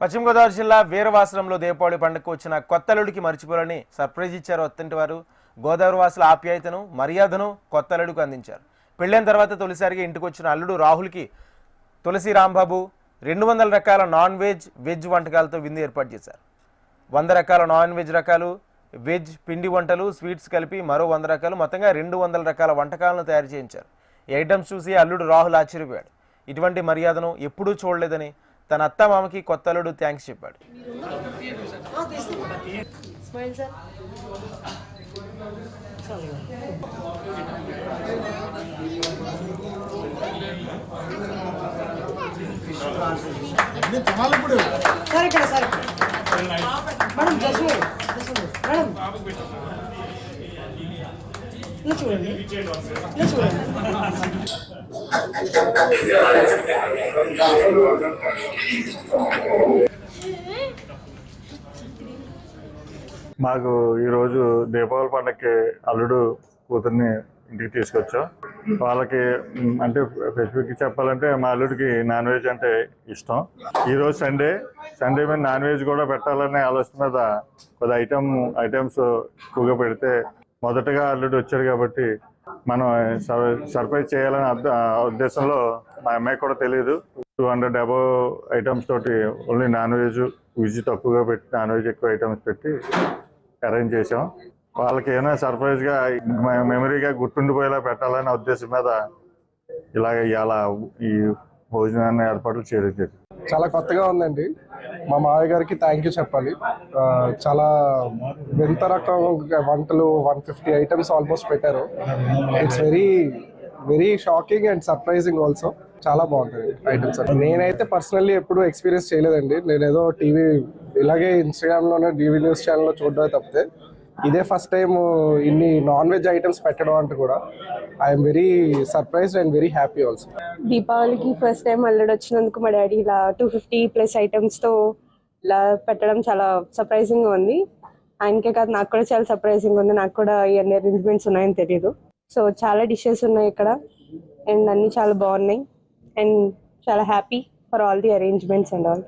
పశ్చిమ గోదావరి జిల్లా వీరవాసనంలో దీపావళి పండుగకు వచ్చిన కొత్తలుడికి మర్చిపోరని సర్ప్రైజ్ ఇచ్చారు అత్తంటి వారు. గోదావరి వాసుల ఆప్యాయతను మర్యాదను కొత్తలుడికి అందించారు. పెళ్ళైన తర్వాత తొలిసారిగా ఇంటికి వచ్చిన అల్లుడు రాహుల్కి తులసి రాంబాబు రెండు వందల రకాల నాన్ వెజ్ వెజ్ వంటకాలతో విందు ఏర్పాటు చేశారు. వంద రకాల నాన్ వెజ్ రకాలు వెజ్ పిండి వంటలు స్వీట్స్ కలిపి మరో వంద రకాలు మొత్తంగా రెండు వందల రకాల వంటకాలను తయారు చేయించారు. ఐటమ్స్ చూసి అల్లుడు రాహుల్ ఆశ్చర్యపోయాడు. ఇటువంటి మర్యాదను ఎప్పుడూ చూడలేదని తన అత్త మామకి కొత్తలుడు థ్యాంక్స్ చెప్పాడు. సరే సరే మేడం జస్ట్ మేడం ఇలా చూడండి ఇలా చూడండి మాకు ఈరోజు దీపావళి పండగకి అల్లుడు కూతుర్ని ఇంటికి తీసుకొచ్చాం. వాళ్ళకి అంటే స్పెసిఫిక్ చెప్పాలంటే మా అల్లుడికి నాన్ వెజ్ అంటే ఇష్టం. ఈరోజు సండే సండే మీద నాన్ వెజ్ కూడా పెట్టాలనే ఆలోచన మీద కొద్ది ఐటమ్ ఐటమ్స్ ఎక్కువగా పెడితే మొదటగా అల్లుడు వచ్చాడు కాబట్టి మనం సర్- సర్ప్రైజ్ చేయాలనే ఉద్దేశంలో మా అమ్మాయి కూడా తెలియదు టూ హండ్రెడ్ అబవ్ ఐటమ్స్ తోటి ఓన్లీ నాన్ వెజ్ వెజ్ తక్కువగా పెట్టి నాన్ వెజ్ ఎక్కువ ఐటమ్స్ పెట్టి అరేంజ్ చేసాం వాళ్ళకి ఏమైనా సర్ప్రైజ్గా మెమరీగా గుర్తుండిపోయేలా పెట్టాలనే ఉద్దేశం మీద ఇలాగ ఇవాళ ఈ భోజనాన్ని ఏర్పాట్లు చేయడం చాలా కొత్తగా ఉందండి. మా మావయ్య గారికి థ్యాంక్ యూ చెప్పాలి. చాలా వింత రకం వంటలు వన్ ఫిఫ్టీ ఐటమ్స్ ఆల్మోస్ట్ పెట్టారు. It's very very shocking and surprising also చాలా బాగుంటుంది ఐటమ్స్ నేనైతే పర్సనల్లీ ఎప్పుడు ఎక్స్పీరియన్స్ చేయలేదండి. నేను ఏదో టీవీ ఇలాగే ఇన్స్టాగ్రామ్లోనే టీవీ న్యూస్ ఛానల్లో చూడడమే తప్పితే ఇదే ఫస్ట్ టైం ఇన్ని నాన్ వెజ్ ఐటమ్స్ పెట్టడం అంటే కూడా I'm very surprise and very happy also దీపావళికి ఫస్ట్ టైం అల్లడి వచ్చినందుకు మా డాడీ ఇలా టూ ఫిఫ్టీ ప్లస్ ఐటమ్స్తో ఇలా పెట్టడం చాలా సర్ప్రైజింగ్గా ఉంది. ఆయనకే కాదు నాకు కూడా చాలా సర్ప్రైజింగ్ ఉంది. నాకు కూడా ఇవన్నీ అరేంజ్మెంట్స్ ఉన్నాయని తెలియదు సో చాలా డిషెస్ ఉన్నాయి ఇక్కడ. అండ్ అన్నీ చాలా బాగున్నాయి. అండ్ చాలా happy for all the arrangements and all